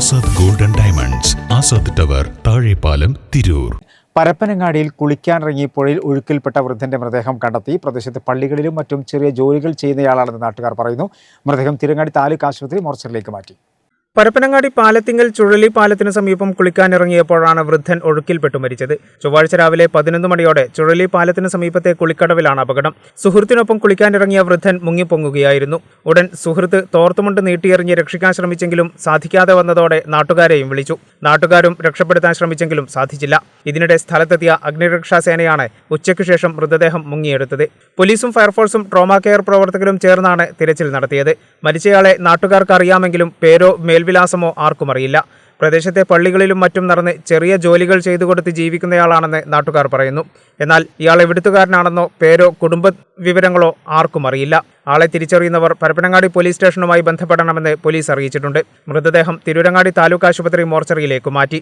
Azad golden diamonds Azad tower Thazhepalam Tirur. പരപ്പനങ്ങാടിയിൽ കുളിക്കാനിറങ്ങി പുഴയിൽ ഒഴുക്കിൽപ്പെട്ട വൃദ്ധന്റെ മൃതദേഹം കണ്ടെത്തി പ്രദേശത്തെ പള്ളികളിലും മറ്റും ചെറിയ ജോലികൾ ചെയ്യുന്നയാളാണെന്ന് നാട്ടുകാർ പറയുന്നു. മൃതദേഹം തിരങ്ങാടി താലൂക്ക് ആശുപത്രി മോർച്ചറിലേക്ക് മാറ്റി. പരപ്പനങ്ങാടി പാലത്തിങ്കൽ ചുഴലി പാലത്തിന് സമീപം കുളിക്കാനിറങ്ങിയപ്പോഴാണ് വൃദ്ധൻ ഒഴുക്കിൽപ്പെട്ടു മരിച്ചത്. ചൊവ്വാഴ്ച രാവിലെ പതിനൊന്ന് മണിയോടെ ചുഴലി പാലത്തിന് സമീപത്തെ കുളിക്കടവിലാണ് അപകടം. സുഹൃത്തിനൊപ്പം കുളിക്കാനിറങ്ങിയ വൃദ്ധൻ മുങ്ങിപ്പൊങ്ങുകയായിരുന്നു. ഉടൻ സുഹൃത്ത് തോർത്തുമുണ്ട് നീട്ടിയെറിഞ്ഞ് രക്ഷിക്കാൻ ശ്രമിച്ചെങ്കിലും സാധിക്കാതെ വന്നതോടെ നാട്ടുകാരെയും വിളിച്ചു. നാട്ടുകാരും രക്ഷപ്പെടുത്താൻ ശ്രമിച്ചെങ്കിലും സാധിച്ചില്ല. ഇതിനിടെ സ്ഥലത്തെത്തിയ അഗ്നിരക്ഷാസേനയാണ് ഉച്ചയ്ക്ക് ശേഷം മൃതദേഹം മുങ്ങിയെടുത്തത്. പോലീസും ഫയർഫോഴ്സും ട്രോമാ കെയർ പ്രവർത്തകരും ചേർന്നാണ് തിരച്ചിൽ നടത്തിയത്. മരിച്ചയാളെ നാട്ടുകാർക്ക് അറിയാമെങ്കിലും പേരോ മേൽവിലാസമോ ആർക്കും അറിയില്ല. പ്രദേശത്തെ പള്ളികളിലും മറ്റും നടന്ന് ചെറിയ ജോലികൾ ചെയ്തു കൊടുത്ത് ജീവിക്കുന്നയാളാണെന്ന് നാട്ടുകാർ പറയുന്നു. എന്നാൽ ഇയാൾ എവിടുത്തുകാരനാണെന്നോ പേരോ കുടുംബ വിവരങ്ങളോ ആർക്കും അറിയില്ല. ആളെ തിരിച്ചറിയുന്നവർ പരപ്പനങ്ങാടി പോലീസ് സ്റ്റേഷനുമായി ബന്ധപ്പെടണമെന്ന് പോലീസ് അറിയിച്ചിട്ടുണ്ട്. മൃതദേഹം തിരൂരങ്ങാടി താലൂക്ക് ആശുപത്രി മോർച്ചറിയിലേക്ക് മാറ്റി.